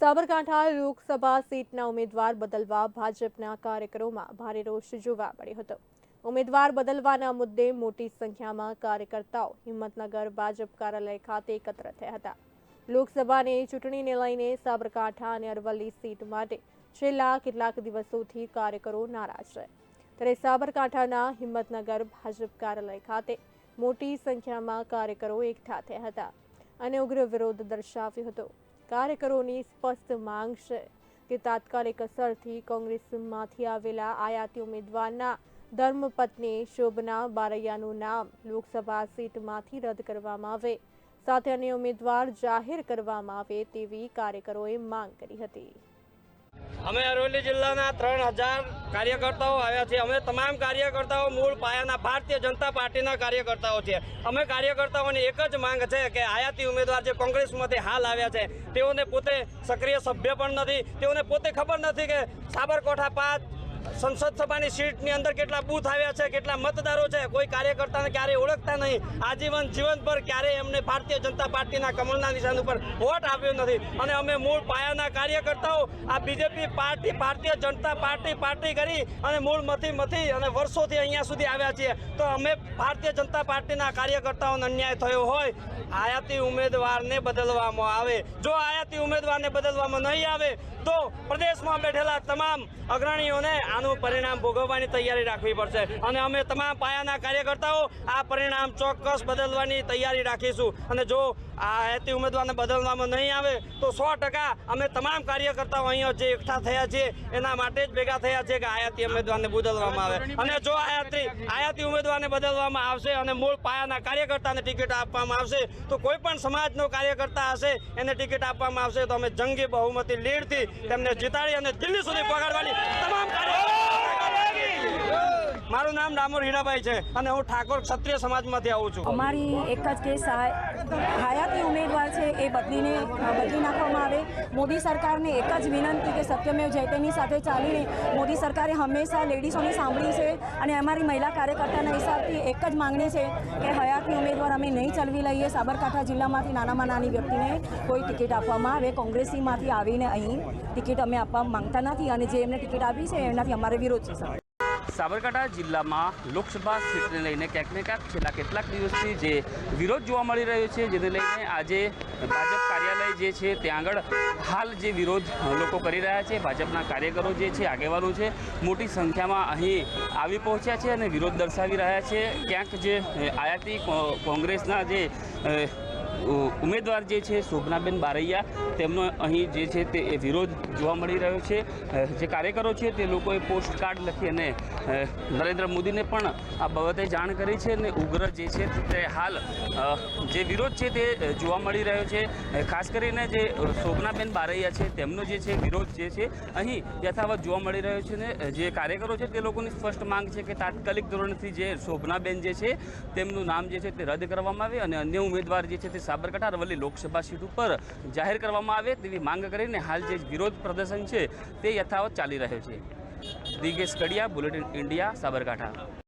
સાબરકાંઠા લોકસભા સીટના ઉમેદવાર બદલવા ભાજપના કાર્યકરોમાં ભારે રોષ જોવા મળ્યો હતો. ઉમેદવાર બદલવાના મુદ્દે મોટી સંખ્યામાં કાર્યકર્તાઓ હિંમતનગર ભાજપ કાર્યાલય ખાતે એકત્ર થયા હતા. લોકસભાની ચૂંટણીને લઈને સાબરકાંઠા અને અરવલ્લી સીટ માટે છેલ્લા કેટલાક દિવસોથી કાર્યકરો નારાજ છે. ત્યારે સાબરકાંઠાના હિંમતનગર ભાજપ કાર્યાલય ખાતે મોટી સંખ્યામાં કાર્યકરો એકઠા થયા હતા અને ઉગ્ર વિરોધ દર્શાવ્યો હતો. કાર્યકરોની સ્પષ્ટ માંગ છે કે તાત્કાલિક અસરથી કોંગ્રેસમાંથી આવેલા આયાતી ઉમેદવારના ધર્મપત્ની શોભના બારૈયાનું નામ લોકસભા સીટમાંથી રદ કરવામાં આવે. સાથે અન્ય ઉમેદવાર જાહેર કરવામાં આવે તેવી કાર્યકરોએ માંગ કરી હતી. અમે અરવલ્લી જિલ્લાના ત્રણ હજાર કાર્યકર્તાઓ આવ્યા છે. અમે તમામ કાર્યકર્તાઓ મૂળ પાયાના ભારતીય જનતા પાર્ટીના કાર્યકર્તાઓ છે. અમે કાર્યકર્તાઓની એક જ માંગ છે કે આયાતી ઉમેદવાર જે કોંગ્રેસમાંથી હાલ આવ્યા છે, તેઓને પોતે સક્રિય સભ્ય પણ નથી. તેઓને પોતે ખબર નથી કે સાબરકોઠા પાંચ સંસદ સભાની સીટની અંદર કેટલા બૂથ આવ્યા છે, કેટલા મતદારો છે, કોઈ કાર્યકર્તાને ક્યારેય ઓળખતા નહીં. આજીવન જીવનભર ક્યારેય એમને ભારતીય જનતા પાર્ટીના કમળના નિશાન ઉપર વોટ આપ્યો નથી. અને અમે મૂળ પાયાના કાર્યકર્તાઓ આ BJP party, Bharatiya Janata party party કરી અને મૂળ મથી મથી અને વર્ષોથી અહીંયા સુધી આવ્યા છીએ. તો અમે ભારતીય જનતા પાર્ટીના કાર્યકર્તાઓને અન્યાય થયો હોય, આયાતી ઉમેદવારને બદલવામાં આવે. જો આયાતી ઉમેદવારને બદલવામાં નહીં આવે, તો પ્રદેશમાં બેઠેલા તમામ અગ્રણીઓને આનું પરિણામ ભોગવવાની તૈયારી રાખવી પડશે. અને અમે તમામ પાયાના કાર્યકર્તાઓ આ પરિણામ ચોક્કસ બદલવાની તૈયારી રાખીશું. અને જો આ આયાતી ઉમેદવારને બદલવામાં નહીં આવે, તો સો અમે તમામ કાર્યકર્તાઓ અહીંયા જે એકઠા થયા છે, એના માટે જ ભેગા થયા છે કે આયાતી ઉમેદવારને બદલવામાં આવે. અને જો આયાતી આયાતી ઉમેદવારને બદલવામાં આવશે અને મૂળ પાયાના કાર્યકર્તાને ટિકિટ આપવામાં આવશે, તો કોઈ પણ સમાજનો કાર્યકર્તા હશે, એને ટિકિટ આપવામાં આવશે. તો અમે જંગી બહુમતી લીડથી તેમને જીતાડી અને દિલ્હી સુધી પગાડવાની તમામ કાર્યકર્તા મારું નામ ડામોર હીરાભાઈ છે અને હું ઠાકોર ક્ષત્રિય સમાજમાંથી આવું છું. અમારી એક જ કેસ હયાતી ઉમેદવાર છે એ બદલીને બદલી નાખવામાં આવે. મોદી સરકારને એક જ વિનંતી કે સત્યમેવ જયતેની સાથે ચાલીને મોદી સરકારે હંમેશા લેડીઝોની સાંભળી છે અને અમારી મહિલા કાર્યકર્તાના હિસાબથી એક જ માંગણી છે કે હયાતી ઉમેદવાર અમે નહીં ચલવી લઈએ. સાબરકાંઠા જિલ્લામાંથી નાનામાં નાની વ્યક્તિને કોઈ ટિકિટ આપવામાં આવે. કોંગ્રેસીમાંથી આવીને અહીં ટિકિટ અમે આપવા માંગતા નથી અને જે એમને ટિકિટ આપી છે એનાથી અમારે વિરોધ છે સાબરકાંઠા જિલ્લામાં લોકસભા સીટને લઈને ક્યાંક ને ક્યાંક છેલ્લા કેટલાક દિવસથી જે વિરોધ જોવા મળી રહ્યો છે, જેને લઈને આજે ભાજપ કાર્યાલય જે છે, ત્યાં આગળ હાલ જે વિરોધ લોકો કરી રહ્યા છે, ભાજપના કાર્યકરો જે છે, આગેવાનો છે, મોટી સંખ્યામાં અહીં આવી પહોંચ્યા છે અને વિરોધ દર્શાવી રહ્યા છે. ક્યાંક જે આયાતી કોંગ્રેસના જે ઉમેદવાર જે છે, શોભનાબેન બારૈયા, તેમનો અહીં જે છે તે વિરોધ જોવા મળી રહ્યો છે. જે કાર્યકરો છે તે લોકોએ પોસ્ટ કાર્ડ લખી અને નરેન્દ્ર મોદીને પણ આ બાબતે જાણ કરી છે અને ઉગ્ર જે છે તે હાલ જે વિરોધ છે તે જોવા મળી રહ્યો છે. ખાસ કરીને જે શોભનાબેન બારૈયા છે, તેમનો જે છે વિરોધ જે છે અહીં યથાવત જોવા મળી રહ્યો છે ને જે કાર્યકરો છે તે લોકોની સ્પષ્ટ માંગ છે કે તાત્કાલિક ધોરણથી જે શોભનાબેન જે છે તેમનું નામ જે છે તે રદ કરવામાં આવે અને અન્ય ઉમેદવાર જે છે તે સાબરકાંઠા અરવલ્લી લોકસભા સીટ ઉપર જાહેર કરવામાં આવે તેવી માંગ કરીને હાલ જે વિરોધ પ્રદર્શન છે તે યથાવત ચાલી રહ્યો છે. દિગેશ કડિયા બુલેટિન ઇન્ડિયા સાબરકાંઠા.